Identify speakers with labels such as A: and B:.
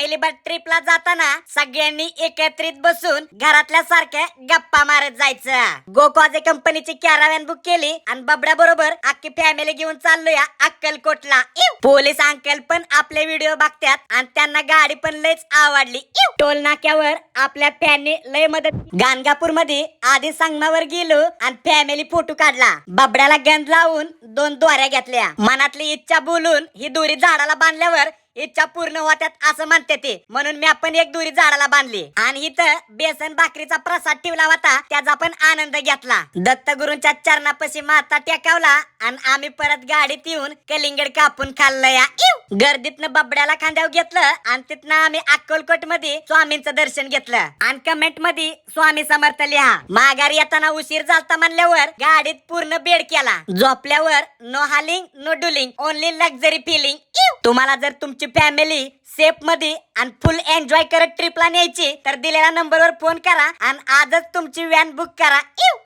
A: Family बस ट्रिपला जाताना सगळ्यांनी एकत्रित बसून घरातल्या सारख्या गप्पा मारत जायचं. गोकॉजे कंपनीची कॅरावॅन बुक केली आणि बबड्या बरोबर अख्खी फॅमिली घेऊन चाललोया अक्कलकोटला. पोलीस अंकल पण आपले व्हिडिओ बघतात आणि त्यांना गाडी पण लयच आवडली. टोल नाक्यावर आपल्या फॅनने लय मदत गाणगापूरमध्ये आधी सांगण्यावर गेलो आणि फॅमिली फोटो काढला. बबड्याला गंध लावून दोन दोऱ्या घेतल्या. मनातली इच्छा बोलून ही दोरी झाडाला बांधल्यावर इच्छा पूर्ण होत्यात असं म्हणते ते. म्हणून मी आपण एक दोरी झाडाला बांधली. आणि इथं बेसन भाकरीचा प्रसाद ठेवला होता त्याचा पण आनंद घेतला. दत्तगुरूंच्या चरणापाशी माता टेकावला आणि आम्ही परत गाडीत येऊन कलिंगड कापून खाल्लं या. गर्दीतनं बबड्याला खांद्यावर घेतलं आणि तिथनं आम्ही अक्कलकोटमध्ये स्वामींचं दर्शन घेतलं. आणि कमेंटमध्ये स्वामी समर्थ लिहा. माघारी येताना उशीर झालता म्हणल्यावर गाडीत पूर्ण बेड केला. झोपल्यावर नो हालिंग नो डुलिंग ओनली लक्झरी फिलिंग तुम्हाला जर तुमची तुमची फॅमिली सेफमध्ये आणि फुल एन्जॉय करत ट्रिपला न्यायची तर दिलेल्या नंबरवर फोन करा आणि आजच तुमची व्हॅन बुक करा.